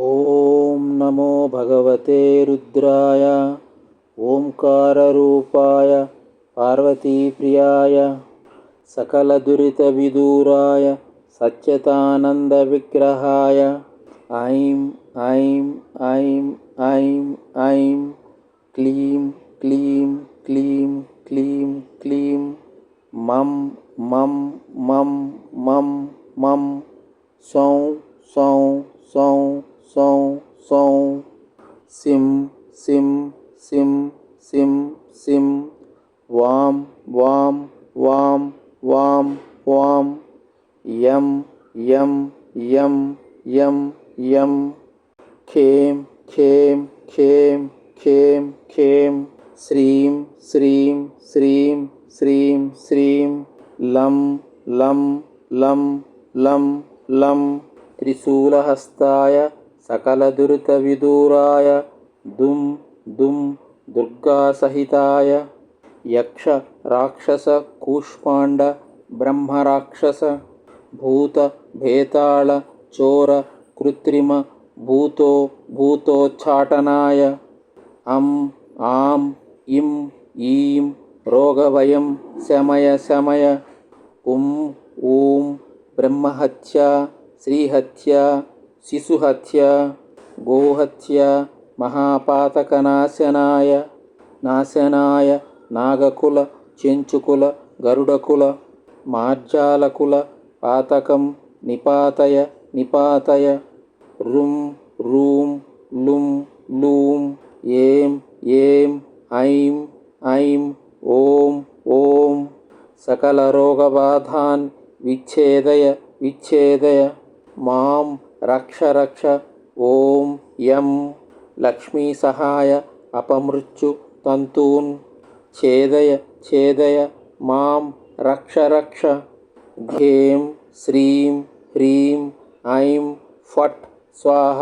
ॐ नमो भगवते रुद्राय ओङ्काररूपाय पार्वतीप्रियाय सकलदुरितविदूराय सच्चिदानन्दविग्रहाय। ऐं ऐं ऐं ऐं ऐं क्लीं क्लीं क्लीं क्लीं क्लीं मं मं मं मं मं सौं सौं सौं सौं सौं सिं सिं सिं सिं सिं वां वां वां वां वां यं यं यं यं यं खें खें खें खें खें श्रीं श्रीं श्रीं श्रीं श्रीं लं लं लं लं लं त्रिशूलहस्ताय सकलदुरितविदूराय दुं दुं दुर्गासहिताय यक्ष राक्षस कूष्माण्ड ब्रह्मराक्षस भूतभेताळ चोर कृत्रिम भूतो भूतोच्चाटनाय अं आं इं ईं रोगभयं शमय शमय उं ऊं ब्रह्महत्या श्रीहत्या శిశుహత్య గోహత్య మహాపాతక నాశనాయ నాశనాయ నాగకుల చెంచుకుల గరుడకుల మార్జాలకుల పాతకం నిపాతయ నిపాతయ రుం రూం లుం లూం ఏం ఏం ఐం ఐం ఓం ఓం సకల రోగబాధాన్ విచ్ఛేదయ విచ్ఛేదయ మాం రక్ష రక్ష. ఓం యం. లక్ష్మీ సహాయ అపమృత్యు తంతూన్. ఛేదయ ఛేదయ మాం రక్ష రక్ష. ఘేం శ్రీం హ్రీం ఐం ఫట్ స్వాహ.